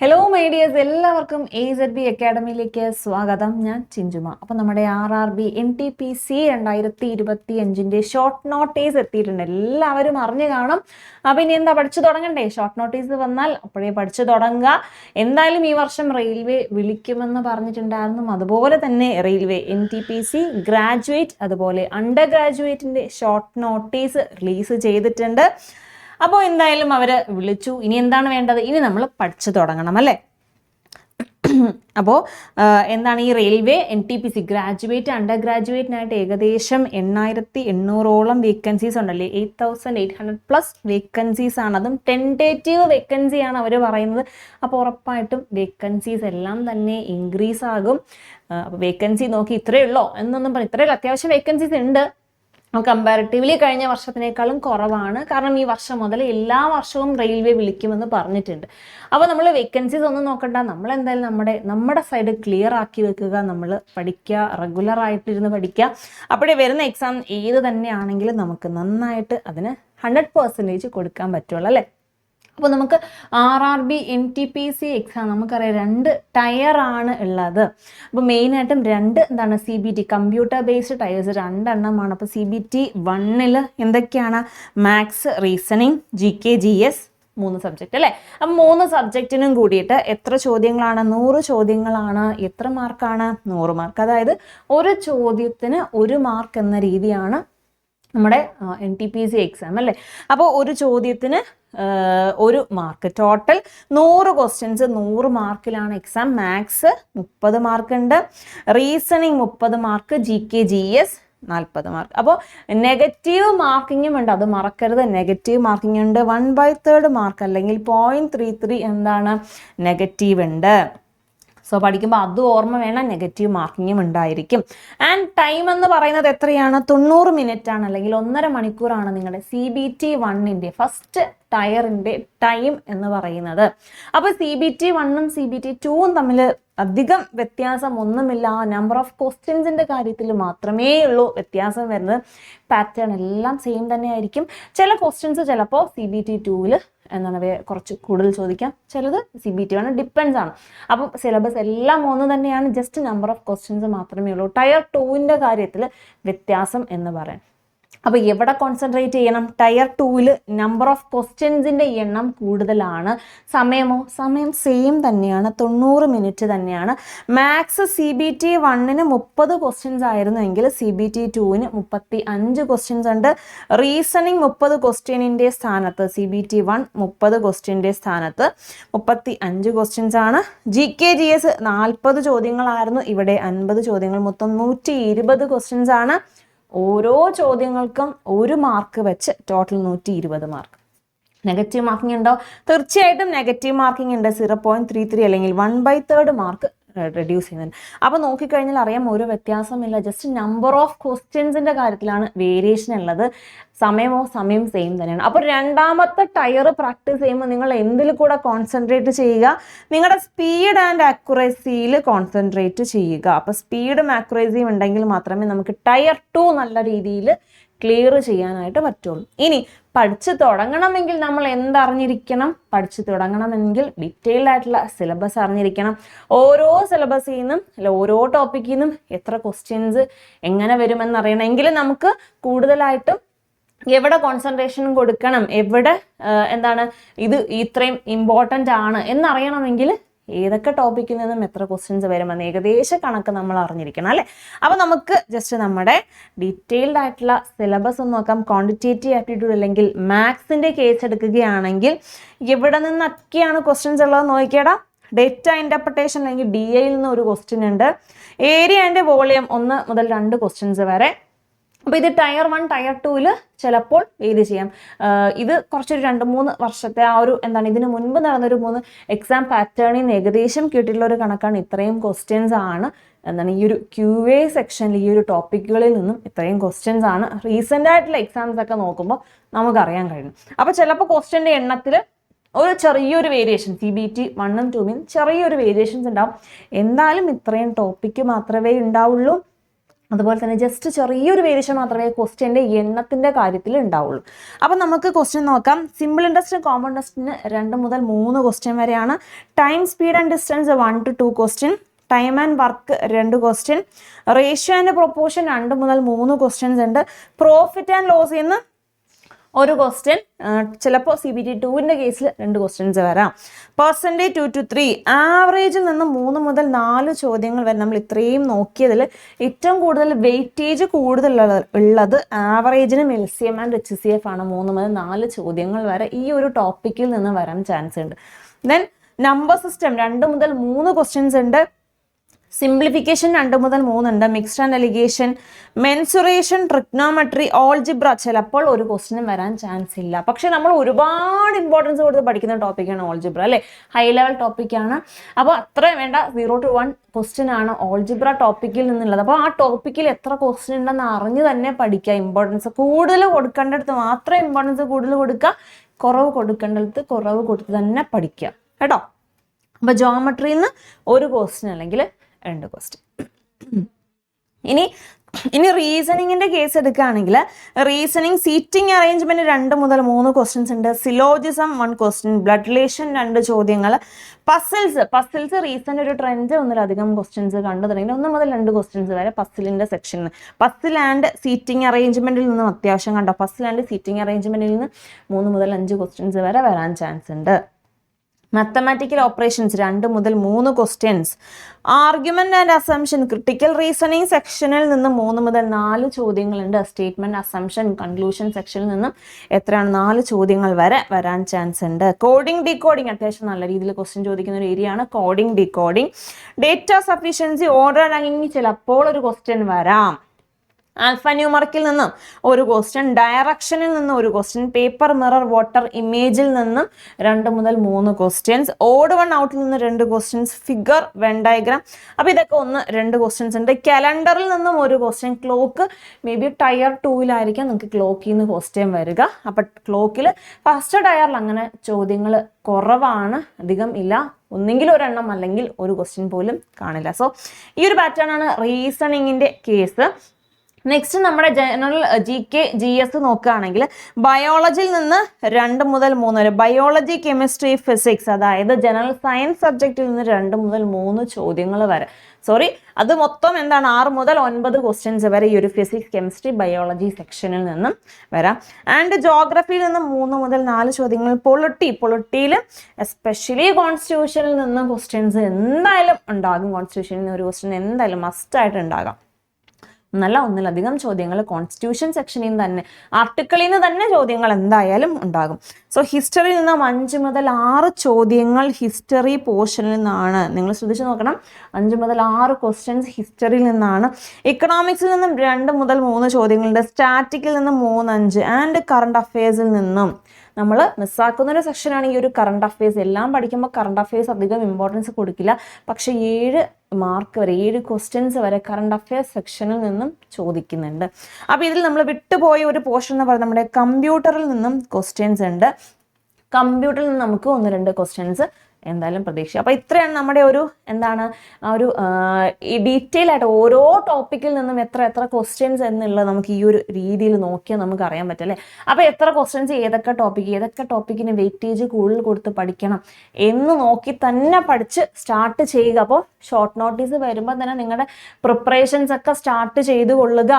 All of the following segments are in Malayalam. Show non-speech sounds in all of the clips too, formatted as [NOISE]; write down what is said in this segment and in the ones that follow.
ഹലോ മൈഡിയേഴ്സ് എല്ലാവർക്കും എ സെഡ് ബി അക്കാഡമിയിലേക്ക് സ്വാഗതം. ഞാൻ ചിഞ്ചുമ. അപ്പോൾ നമ്മുടെ R R B N T P C രണ്ടായിരത്തി ഇരുപത്തി അഞ്ചിന്റെ ഷോർട്ട് നോട്ടീസ് എത്തിയിട്ടുണ്ട്. എല്ലാവരും അറിഞ്ഞു കാണും. അപ്പം ഇനി എന്താ പഠിച്ചു തുടങ്ങണ്ടേ? ഷോർട്ട് നോട്ടീസ് വന്നാൽ അപ്പോഴേ പഠിച്ചു തുടങ്ങുക. എന്തായാലും ഈ വർഷം റെയിൽവേ വിളിക്കുമെന്ന് പറഞ്ഞിട്ടുണ്ടായിരുന്നു. അതുപോലെ തന്നെ railway N T P C graduate അതുപോലെ അണ്ടർ ഗ്രാജുവേറ്റിന്റെ ഷോർട്ട് നോട്ടീസ് റിലീസ് ചെയ്തിട്ടുണ്ട്. അപ്പോൾ എന്തായാലും അവർ വിളിച്ചു. ഇനി എന്താണ് വേണ്ടത്? ഇനി നമ്മൾ പഠിച്ചു തുടങ്ങണം അല്ലേ? [CLEARS THROAT] അപ്പോൾ എന്താണ് ഈ railway N T P C graduate under ഗ്രാജുവേറ്റിനായിട്ട് ഏകദേശം എണ്ണായിരത്തി എണ്ണൂറോളം വേക്കൻസീസ് ഉണ്ടല്ലേ? Eight thousand eight hundred plus vacancies ആണ്. അതും ടെന്റേറ്റീവ് വേക്കൻസിയാണ് അവർ പറയുന്നത്. അപ്പോൾ ഉറപ്പായിട്ടും വേക്കൻസീസ് എല്ലാം തന്നെ ഇൻക്രീസ് ആകും. അപ്പോൾ വേക്കൻസി നോക്കി ഇത്രയേ ഉള്ളോ എന്നൊന്നും പറയും ഇത്രയല്ല അത്യാവശ്യം വേക്കൻസീസ് ഉണ്ട്. കമ്പാരിറ്റീവ്ലി കഴിഞ്ഞ വർഷത്തിനേക്കാളും കുറവാണ്. കാരണം ഈ വർഷം മുതൽ എല്ലാ വർഷവും റെയിൽവേ വിളിക്കുമെന്ന് പറഞ്ഞിട്ടുണ്ട്. അപ്പോൾ നമ്മൾ വേക്കൻസീസ് ഒന്നും നോക്കണ്ട. നമ്മൾ എന്തായാലും നമ്മുടെ നമ്മുടെ സൈഡ് ക്ലിയർ ആക്കി വെക്കുക. നമ്മൾ പഠിക്കുക റെഗുലർ ആയിട്ടിരുന്ന് പഠിക്കുക. അപ്പോഴേ വരുന്ന എക്സാം ഏത് തന്നെയാണെങ്കിലും നമുക്ക് നന്നായിട്ട് അതിന് ഹൺഡ്രഡ് പെർസെന്റേജ് കൊടുക്കാൻ പറ്റുള്ളൂ അല്ലേ? അപ്പോൾ നമുക്ക് R R B N T P C exam നമുക്കറിയാം രണ്ട് ടയറാണ് ഉള്ളത്. അപ്പോൾ മെയിനായിട്ടും രണ്ട് എന്താണ് C B T computer based tiers രണ്ടെണ്ണമാണ്. അപ്പോൾ സി ബി ടി വണ്ണിൽ എന്തൊക്കെയാണ്? Maths reasoning G K G S മൂന്ന് സബ്ജക്റ്റ് അല്ലേ? അപ്പം മൂന്ന് സബ്ജക്റ്റിനും കൂടിയിട്ട് എത്ര ചോദ്യങ്ങളാണ്? നൂറ് ചോദ്യങ്ങളാണ്. എത്ര മാർക്കാണ് നൂറ് മാർക്ക് അതായത് ഒരു ചോദ്യത്തിന് ഒരു മാർക്ക് എന്ന രീതിയാണ് നമ്മുടെ N T P C exam അല്ലേ? അപ്പോൾ ഒരു ചോദ്യത്തിന് ഒരു മാർക്ക് ടോട്ടൽ നൂറ് ക്വസ്റ്റ്യൻസ് നൂറ് മാർക്കിലാണ് എക്സാം മാത്സ് മുപ്പത് മാർക്ക് ഉണ്ട്. റീസണിങ് മുപ്പത് mark G K G S നാൽപ്പത് മാർക്ക് അപ്പോൾ നെഗറ്റീവ് മാർക്കിങ്ങും ഉണ്ട്. അത് മറക്കരുത്. നെഗറ്റീവ് മാർക്കിംഗ് ഉണ്ട്. വൺ ബൈ തേർഡ് മാർക്ക് അല്ലെങ്കിൽ പോയിന്റ് ത്രീ ത്രീ എന്താണ്? നെഗറ്റീവ് ഉണ്ട്. സോ പഠിക്കുമ്പോൾ അത് ഓർമ്മ വേണം നെഗറ്റീവ് മാർക്കിങ്ങും ഉണ്ടായിരിക്കും. ആൻഡ് ടൈം എന്ന് പറയുന്നത് എത്രയാണ്? തൊണ്ണൂറ് മിനിറ്റ് ആണ് അല്ലെങ്കിൽ ഒന്നര മണിക്കൂറാണ് നിങ്ങളുടെ സി ബി ടി വണ്ണിന്റെ ഫസ്റ്റ് ടയറിന്റെ ടൈം എന്ന് പറയുന്നത്. അപ്പോൾ സി ബി ടി വണ്ണും സി ബി ടി ടൂവും തമ്മിൽ അധികം വ്യത്യാസം ഒന്നുമില്ല. നമ്പർ ഓഫ് ക്വസ്റ്റ്യൻസിന്റെ കാര്യത്തിൽ മാത്രമേ ഉള്ളൂ വ്യത്യാസം വരുന്നത്. പാറ്റേൺ എല്ലാം സെയിം തന്നെ ആയിരിക്കും. ചില ക്വസ്റ്റ്യൻസ് ചിലപ്പോൾ സി ബി ടി ടൂവിൽ എന്താണ് അവയെ കുറച്ച് കൂടുതൽ ചോദിക്കാം. ചിലത് സി ബി ടി ആണ്. ഡിപ്പെൻസ് ആണ്. അപ്പം സിലബസ് എല്ലാം ഒന്ന് തന്നെയാണ്. ജസ്റ്റ് നമ്പർ ഓഫ് ക്വസ്റ്റ്യൻസ് മാത്രമേ ഉള്ളൂ. ടയർ ടൂവിന്റെ കാര്യത്തിൽ വ്യത്യാസം എന്ന് പറയാം. അപ്പോൾ എവിടെ കോൺസെൻട്രേറ്റ് ചെയ്യണം? ടയർ ടൂവിൽ നമ്പർ ഓഫ് ക്വസ്റ്റ്യൻസിന്റെ എണ്ണം കൂടുതലാണ്. സമയമോ? സമയം സെയിം തന്നെയാണ്. തൊണ്ണൂറ് മിനിറ്റ് തന്നെയാണ്. മാത്സ് സി ബി ടി വണ്ണിന് മുപ്പത് ക്വസ്റ്റ്യൻസ് ആയിരുന്നുവെങ്കിൽ സി ബി ടി ടുവിന് മുപ്പത്തി അഞ്ച് ക്വസ്റ്റ്യൻസ് ഉണ്ട്. റീസണിങ് മുപ്പത് ക്വസ്റ്റ്യനിന്റെ സ്ഥാനത്ത്. സി ബി ടി വൺ മുപ്പത് ക്വസ്റ്റ്യന്റെ സ്ഥാനത്ത് മുപ്പത്തി അഞ്ച് ക്വസ്റ്റ്യൻസ് ആണ്. ജി കെ ജി എസ് നാൽപ്പത് ചോദ്യങ്ങളായിരുന്നു. ഇവിടെ അൻപത് ചോദ്യങ്ങൾ. മൊത്തം നൂറ്റി ഇരുപത് ക്വസ്റ്റ്യൻസ് ആണ്. ഓരോ ചോദ്യങ്ങൾക്കും ഒരു മാർക്ക് വെച്ച് ടോട്ടൽ നൂറ്റി ഇരുപത് മാർക്ക് നെഗറ്റീവ് മാർക്കിംഗ് ഉണ്ടോ? തീർച്ചയായിട്ടും നെഗറ്റീവ് മാർക്കിംഗ് ഉണ്ട്. സീറോ പോയിന്റ് ത്രീ ത്രീ അല്ലെങ്കിൽ one by third mark reduce ചെയ്യുന്നുണ്ട് അപ്പോൾ നോക്കിക്കഴിഞ്ഞാൽ അറിയാം ഒരു വ്യത്യാസമില്ല. ജസ്റ്റ് നമ്പർ ഓഫ് ക്വസ്റ്റ്യൻസിന്റെ കാര്യത്തിലാണ് വേരിയേഷൻ ഉള്ളത്. സമയമോ സമയം സെയിം തന്നെയാണ്. അപ്പോൾ രണ്ടാമത്തെ ടയർ പ്രാക്ടീസ് ചെയ്യുമ്പോൾ നിങ്ങൾ എന്തിൽ കൂടെ കോൺസെൻട്രേറ്റ് ചെയ്യുക? നിങ്ങളുടെ സ്പീഡ് ആൻഡ് ആക്യുറസിയിൽ കോൺസെൻട്രേറ്റ് ചെയ്യുക. അപ്പോൾ സ്പീഡും ആക്യുറസിയും ഉണ്ടെങ്കിൽ മാത്രമേ നമുക്ക് ടയർ ടു നല്ല രീതിയിൽ ക്ലിയർ ചെയ്യാനായിട്ട് പറ്റുള്ളൂ. ഇനി പഠിച്ചു തുടങ്ങണമെങ്കിൽ നമ്മൾ എന്തറിഞ്ഞിരിക്കണം? പഠിച്ചു തുടങ്ങണമെങ്കിൽ ഡീറ്റെയിൽഡ് ആയിട്ടുള്ള സിലബസ് അറിഞ്ഞിരിക്കണം. ഓരോ സിലബസിൽ നിന്നും അല്ല ഓരോ ടോപ്പിക്കിൽ നിന്നും എത്ര ക്വസ്റ്റ്യൻസ് എങ്ങനെ വരുമെന്ന് അറിയണമെങ്കിൽ നമുക്ക് കൂടുതലായിട്ടും എവിടെ കോൺസെൻട്രേഷൻ കൊടുക്കണം? എവിടെ എന്താണ് ഇത് ഇത്രയും ഇമ്പോർട്ടന്റ് ആണ് എന്നറിയണമെങ്കിൽ ഏതൊക്കെ ടോപ്പിക്കിൽ നിന്നും എത്ര ക്വസ്റ്റ്യൻസ് വരുമെന്ന് ഏകദേശ കണക്ക് നമ്മൾ അറിഞ്ഞിരിക്കണം അല്ലേ? അപ്പോൾ നമുക്ക് ജസ്റ്റ് നമ്മുടെ ഡീറ്റെയിൽഡ് ആയിട്ടുള്ള സിലബസ് ഒന്ന് നോക്കാം. ക്വാണ്ടിറ്റേറ്റീവ് ആപ്റ്റിറ്റ്യൂഡ് അല്ലെങ്കിൽ മാത്സിന്റെ കേസ് എടുക്കുകയാണെങ്കിൽ എവിടെ നിന്നൊക്കെയാണ് ക്വസ്റ്റ്യൻസ് ഉള്ളത് നോക്കിയടാ. ഡേറ്റ ഇന്റർപ്രിട്ടേഷൻ അല്ലെങ്കിൽ ഡി എയിൽ നിന്ന് ഒരു ക്വസ്റ്റ്യൻ ഉണ്ട്. ഏരിയ ആൻഡ് വോളിയം ഒന്ന് മുതൽ രണ്ട് ക്വസ്റ്റ്യൻസ് വരെ അപ്പോൾ ഇത് ടയർ വൺ ടയർ ടൂവിൽ ചിലപ്പോൾ ഇത് ചെയ്യാം. ഇത് കുറച്ചൊരു രണ്ട് മൂന്ന് വർഷത്തെ ആ ഒരു എന്താണ് ഇതിന് മുൻപ് നടന്നൊരു മൂന്ന് എക്സാം പാറ്റേണിൽ നിന്ന് ഏകദേശം കിട്ടിയിട്ടുള്ള ഒരു കണക്കാണ്. ഇത്രയും ക്വസ്റ്റ്യൻസ് ആണ്. എന്താണ് ഈ ഒരു ക്യു എ സെക്ഷനിൽ ഈ ഒരു ടോപ്പിക്കുകളിൽ നിന്നും ഇത്രയും ക്വസ്റ്റ്യൻസ് ആണ്. റീസെന്റ് ആയിട്ടുള്ള എക്സാംസ് ഒക്കെ നോക്കുമ്പോൾ നമുക്കറിയാൻ കഴിയും. അപ്പോൾ ചിലപ്പോൾ ക്വസ്റ്റ്യന്റെ എണ്ണത്തിൽ ഒരു ചെറിയൊരു വേരിയേഷൻ സി ബി ടി വണ്ണും ടൂമിനും ചെറിയൊരു വേരിയേഷൻസ് ഉണ്ടാവും. എന്തായാലും ഇത്രയും ടോപ്പിക്ക് മാത്രമേ ഉണ്ടാവുള്ളൂ. അതുപോലെ തന്നെ ജസ്റ്റ് ചെറിയൊരു വേരിയേഷൻ മാത്രമേ ക്വസ്റ്റ്യന്റെ എണ്ണത്തിന്റെ കാര്യത്തിൽ ഉണ്ടാവുള്ളൂ. അപ്പം നമുക്ക് ക്വസ്റ്റ്യൻ നോക്കാം. സിമ്പിൾ ഇൻട്രസ്റ്റും കോമൺ ഇൻട്രസ്റ്റിന് രണ്ട് മുതൽ മൂന്ന് ക്വസ്റ്റ്യൻ വരെയാണ്. Time speed and distance one to two question time and work രണ്ട് ക്വസ്റ്റ്യൻ റേഷ്യോ ആൻഡ് പ്രൊപ്പോർഷൻ രണ്ട് മുതൽ മൂന്ന് ക്വസ്റ്റ്യൻസ് ഉണ്ട്. പ്രോഫിറ്റ് ആൻഡ് ലോസ് എന്ന് ഒരു ക്വസ്റ്റ്യൻ ചിലപ്പോൾ സി ബി ടി ടുവിന്റെ കേസിൽ രണ്ട് ക്വസ്റ്റ്യൻസ് വരാം. പെർസെന്റേജ് ടു ടു ത്രീ ആവറേജിൽ നിന്ന് മൂന്ന് മുതൽ നാല് ചോദ്യങ്ങൾ വരെ നമ്മൾ ഇത്രയും നോക്കിയതിൽ ഏറ്റവും കൂടുതൽ വെയിറ്റേജ് കൂടുതൽ ഉള്ളത് ആവറേജിനും L C M and H C F ആണ്. മൂന്ന് മുതൽ നാല് ചോദ്യങ്ങൾ വരെ ഈ ഒരു ടോപ്പിക്കിൽ നിന്ന് വരാൻ ചാൻസ് ഉണ്ട്. ദെൻ നമ്പർ സിസ്റ്റം രണ്ട് മുതൽ മൂന്ന് ക്വസ്റ്റ്യൻസ് ഉണ്ട്. സിംപ്ലിഫിക്കേഷൻ രണ്ട് മുതൽ മൂന്നുണ്ട്. Mixed and alligation mensuration trigonometry algebra ചിലപ്പോൾ ഒരു ക്വസ്റ്റിനും വരാൻ ചാൻസ് ഇല്ല. പക്ഷെ നമ്മൾ ഒരുപാട് ഇമ്പോർട്ടൻസ് കൊടുത്ത് പഠിക്കുന്ന ടോപ്പിക്കാണ് ഓൾജിബ്ര അല്ലേ? ഹൈ ലെവൽ ടോപ്പിക്കാണ് അപ്പോൾ അത്രയും വേണ്ട. സീറോ ടു വൺ ക്വസ്റ്റ്യൻ ആണ് ഓൾജിബ്ര ടോപ്പിക്കിൽ നിന്നുള്ളത്. അപ്പോൾ ആ ടോപ്പിക്കിൽ എത്ര ക്വസ്റ്റ്യൻ ഉണ്ടെന്ന് അറിഞ്ഞ് തന്നെ പഠിക്കുക. ഇമ്പോർട്ടൻസ് കൂടുതൽ കൊടുക്കേണ്ടടുത്ത് മാത്രം ഇമ്പോർട്ടൻസ് കൂടുതൽ കൊടുക്കുക. കുറവ് കൊടുക്കേണ്ടടുത്ത് കുറവ് കൊടുത്ത് തന്നെ പഠിക്കുക. കേട്ടോ? അപ്പോൾ ജോമെട്രിയിൽ നിന്ന് ഒരു ക്വസ്റ്റ്യൻ അല്ലെങ്കിൽ രണ്ട് ക്വസ്റ്റ്യൻ ഇനി ഇനി റീസണിങ്ങിന്റെ കേസ് എടുക്കുകയാണെങ്കിൽ റീസണിങ് സീറ്റിംഗ് അറേഞ്ച്മെന്റ് രണ്ട് മുതൽ മൂന്ന് ക്വസ്റ്റ്യൻസ് ഉണ്ട്. Syllogism one question blood relation രണ്ട് ചോദ്യങ്ങൾ. പസിൽസ് പസിൽസ് റീസെന്റ് ഒരു ട്രെൻഡ് ഒന്നിലധികം ക്വസ്റ്റ്യൻസ് കണ്ടു തുടങ്ങി. ഒന്ന് മുതൽ രണ്ട് ക്വസ്റ്റ്യൻസ് വരെ പസിലിന്റെ സെക്ഷനിൽ പസിൽ ആൻഡ് സീറ്റിംഗ് അറേഞ്ച്മെന്റിൽ നിന്നും അത്യാവശ്യം കണ്ടോ? പസിൽ ആൻഡ് സീറ്റിംഗ് അറേഞ്ച്മെന്റിൽ നിന്ന് മൂന്ന് മുതൽ അഞ്ച് ക്വസ്റ്റ്യൻസ് വരെ വരാൻ ചാൻസ് ഉണ്ട്. മാത്തമാറ്റിക്കൽ ഓപ്പറേഷൻസ് രണ്ട് മുതൽ മൂന്ന് questions argument and assumption critical reasoning സെക്ഷനിൽ നിന്ന് മൂന്ന് മുതൽ നാല് ചോദ്യങ്ങളുണ്ട്. സ്റ്റേറ്റ്മെന്റ് അസംഷൻ കൺക്ലൂഷൻ സെക്ഷനിൽ നിന്നും എത്രയാണ് നാല് ചോദ്യങ്ങൾ വരെ വരാൻ ചാൻസ് ഉണ്ട്. കോഡിംഗ് ഡീകോഡിംഗ് അത്യാവശ്യം നല്ല രീതിയിൽ ക്വസ്റ്റ്യൻ ചോദിക്കുന്ന ഒരു ഏരിയ ആണ്. Coding decoding data sufficiency order ranking ചിലപ്പോൾ ഒരു ക്വസ്റ്റ്യൻ വരാം. ആൽഫ ന്യൂമർക്കിൽ നിന്നും ഒരു ക്വസ്റ്റ്യൻ ഡയറക്ഷനിൽ നിന്നും ഒരു ക്വസ്റ്റ്യൻ പേപ്പർ മിറർ വാട്ടർ ഇമേജിൽ നിന്നും രണ്ട് മുതൽ മൂന്ന് ക്വസ്റ്റ്യൻസ് ഓഡ് വൺ ഔട്ടിൽ നിന്ന് രണ്ട് ക്വസ്റ്റ്യൻസ് ഫിഗർ വെൻ ഡയഗ്രാം അപ്പൊ ഇതൊക്കെ ഒന്ന് രണ്ട് ക്വസ്റ്റ്യൻസ് ഉണ്ട്. കലണ്ടറിൽ നിന്നും ഒരു question clock may be tier ടൂവിലായിരിക്കാം നിങ്ങൾക്ക് ക്ലോക്കിൽ നിന്ന് ക്വസ്റ്റ്യൻ വരിക. അപ്പം ക്ലോക്കിൽ ഫസ്റ്റ് ടയറിൽ അങ്ങനെ ചോദ്യങ്ങൾ കുറവാണ് അധികം ഇല്ല. ഒന്നെങ്കിൽ ഒരെണ്ണം അല്ലെങ്കിൽ ഒരു ക്വസ്റ്റ്യൻ പോലും കാണില്ല. സോ ഈ ഒരു പാറ്റേൺ ആണ് റീസണിങ്ങിന്റെ കേസ് നെക്സ്റ്റ് നമ്മുടെ general G K G S നോക്കുകയാണെങ്കിൽ ബയോളജിയിൽ നിന്ന് രണ്ട് മുതൽ മൂന്ന് വരെ. ബയോളജി കെമിസ്ട്രി ഫിസിക്സ് അതായത് ജനറൽ സയൻസ് സബ്ജക്റ്റിൽ നിന്ന് രണ്ട് മുതൽ മൂന്ന് ചോദ്യങ്ങൾ വരെ. സോറി അത് മൊത്തം എന്താണ്? ആറ് മുതൽ ഒൻപത് ക്വസ്റ്റ്യൻസ് വരെ ഈ ഒരു ഫിസിക്സ് കെമിസ്ട്രി ബയോളജി സെക്ഷനിൽ നിന്നും വരാം. ആൻഡ് ജോഗ്രഫിയിൽ നിന്ന് മൂന്ന് മുതൽ നാല് ചോദ്യങ്ങൾ പൊളിറ്റി പൊളിറ്റിയിൽ എസ്പെഷ്യലി കോൺസ്റ്റിറ്റ്യൂഷനിൽ നിന്ന് ക്വസ്റ്റ്യൻസ് എന്തായാലും ഉണ്ടാകും. കോൺസ്റ്റിറ്റ്യൂഷനിൽ നിന്ന് ഒരു ക്വസ്റ്റ്യൻ എന്തായാലും മസ്റ്റായിട്ട് ഉണ്ടാകാം. ഒന്നല്ല ഒന്നിലധികം ചോദ്യങ്ങൾ കോൺസ്റ്റിറ്റ്യൂഷൻ സെക്ഷനിൽ നിന്ന് തന്നെ ആർട്ടിക്കിളിൽ നിന്ന് തന്നെ ചോദ്യങ്ങൾ എന്തായാലും ഉണ്ടാകും. സോ ഹിസ്റ്ററിയിൽ നിന്നും അഞ്ച് മുതൽ ആറ് ചോദ്യങ്ങൾ ഹിസ്റ്ററി പോർഷനിൽ നിന്നാണ്. നിങ്ങൾ ശ്രദ്ധിച്ചു നോക്കണം. അഞ്ച് മുതൽ ആറ് ക്വസ്റ്റ്യൻസ് ഹിസ്റ്ററിയിൽ നിന്നാണ്. ഇക്കണോമിക്സിൽ നിന്നും രണ്ട് മുതൽ മൂന്ന് ചോദ്യങ്ങളുണ്ട്. സ്റ്റാറ്റിക്കിൽ നിന്നും മൂന്ന് അഞ്ച്. ആൻഡ് കറണ്ട് അഫയേഴ്സിൽ നിന്നും നമ്മൾ മിസ്സാക്കുന്ന ഒരു സെക്ഷനാണ് ഈ ഒരു കറണ്ട് അഫയേഴ്സ് എല്ലാം പഠിക്കുമ്പോൾ കറണ്ട് അഫയേഴ്സ് അധികം ഇമ്പോർട്ടൻസ് കൊടുക്കില്ല. പക്ഷേ ഏഴ് മാർക്ക് വരെ ഏഴ് ക്വസ്റ്റ്യൻസ് വരെ കറണ്ട് അഫയേഴ്സ് സെക്ഷനിൽ നിന്നും ചോദിക്കുന്നുണ്ട്. അപ്പോൾ ഇതിൽ നമ്മൾ വിട്ടുപോയ ഒരു പോർഷൻ എന്ന് പറയുന്നത് നമ്മുടെ കമ്പ്യൂട്ടറിൽ നിന്നും ക്വസ്റ്റ്യൻസ് ഉണ്ട്. കമ്പ്യൂട്ടറിൽ നിന്ന് നമുക്ക് ഒന്ന് രണ്ട് ക്വസ്റ്റ്യൻസ് എന്തായാലും പ്രതീക്ഷ അപ്പോൾ ഇത്രയാണ് നമ്മുടെ ഒരു എന്താണ് ആ ഒരു ഈ ഡീറ്റെയിൽ ആയിട്ട് ഓരോ ടോപ്പിക്കിൽ നിന്നും എത്ര എത്ര ക്വസ്റ്റ്യൻസ് എന്നുള്ളത് നമുക്ക് ഈ ഒരു രീതിയിൽ നോക്കിയാൽ നമുക്ക് അറിയാൻ പറ്റും അല്ലേ? അപ്പോൾ എത്ര ക്വസ്റ്റ്യൻസ് ഏതൊക്കെ ടോപ്പിക്ക് ഏതൊക്കെ ടോപ്പിക്കിന് വെയിറ്റേജ് കൂടുതൽ കൊടുത്ത് പഠിക്കണം എന്ന് നോക്കി തന്നെ പഠിച്ച് സ്റ്റാർട്ട് ചെയ്യുക. അപ്പോൾ ഷോർട്ട് നോട്ടീസ് വരുമ്പോൾ തന്നെ നിങ്ങളുടെ പ്രിപ്പറേഷൻസ് ഒക്കെ സ്റ്റാർട്ട് ചെയ്ത് കൊള്ളുക.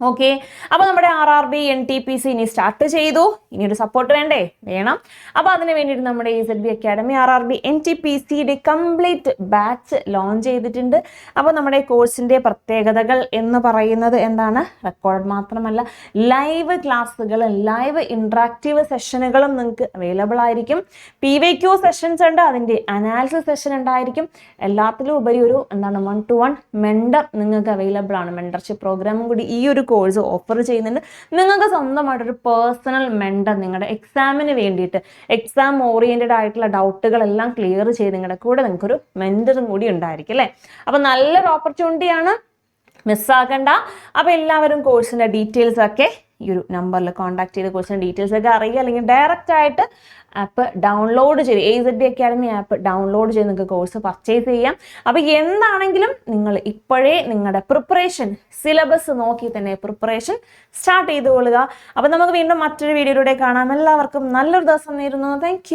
ഓക്കെ അപ്പോൾ നമ്മുടെ R R B N T P C ഇനി സ്റ്റാർട്ട് ചെയ്തു. ഇനി ഒരു സപ്പോർട്ട് വേണ്ടേ? വേണം. അപ്പോൾ അതിന് വേണ്ടിയിട്ട് നമ്മുടെ E Z B academy R R B N T P സിയുടെ കംപ്ലീറ്റ് ബാച്ച് ലോഞ്ച് ചെയ്തിട്ടുണ്ട്. അപ്പോൾ നമ്മുടെ കോഴ്സിന്റെ പ്രത്യേകതകൾ എന്ന് പറയുന്നത് എന്താണ്? റെക്കോർഡ് മാത്രമല്ല ലൈവ് ക്ലാസ്സുകളും ലൈവ് ഇൻട്രാക്റ്റീവ് സെഷനുകളും നിങ്ങൾക്ക് അവൈലബിൾ ആയിരിക്കും. പി വൈ ക്യു സെഷൻസ് ഉണ്ട് അതിന്റെ അനാലിസിസ് സെഷൻ ഉണ്ടായിരിക്കും. എല്ലാത്തിലും ഉപരി ഒരു എന്താണ് വൺ ടു വൺ മെൻഡർ നിങ്ങൾക്ക് അവൈലബിൾ ആണ്. മെൻഡർഷിപ്പ് പ്രോഗ്രാമും കൂടി ഈ ഒരു കോഴ്സ് ഓഫർ ചെയ്യുന്നുണ്ട്. നിങ്ങൾക്ക് സ്വന്തമായിട്ടൊരു പേഴ്സണൽ മെൻഡർ നിങ്ങളുടെ എക്സാമിന് വേണ്ടിയിട്ട് എക്സാം ഓറിയന്റഡ് ആയിട്ടുള്ള ഡൗട്ടുകളെല്ലാം ക്ലിയർ ചെയ്ത് നിങ്ങളുടെ കൂടെ നിങ്ങൾക്കൊരു മെൻഡറും കൂടി ഉണ്ടായിരിക്കും അല്ലേ? അപ്പോൾ നല്ലൊരു ഓപ്പർച്യൂണിറ്റിയാണ് മിസ്സാക്കണ്ട അപ്പോൾ എല്ലാവരും കോഴ്സിന്റെ ഡീറ്റെയിൽസ് ഒക്കെ ഈ ഒരു നമ്പറിൽ കോൺടാക്ട് ചെയ്ത് കോഴ്സിന്റെ ഡീറ്റെയിൽസ് ഒക്കെ അറിയുക. അല്ലെങ്കിൽ ഡയറക്റ്റ് ആയിട്ട് ആപ്പ് ഡൗൺലോഡ് ചെയ്ത് A Z B academy app download ചെയ്ത് നിങ്ങൾക്ക് കോഴ്സ് പർച്ചേസ് ചെയ്യാം. അപ്പോൾ എന്താണെങ്കിലും നിങ്ങൾ ഇപ്പോഴേ നിങ്ങളുടെ പ്രിപ്പറേഷൻ സിലബസ് നോക്കി തന്നെ പ്രിപ്പറേഷൻ സ്റ്റാർട്ട് ചെയ്തുകൊള്ളുക അപ്പോൾ നമുക്ക് വീണ്ടും മറ്റൊരു വീഡിയോയിലൂടെ കാണാം. എല്ലാവർക്കും നല്ലൊരു ദിവസം നേരുന്നു. താങ്ക്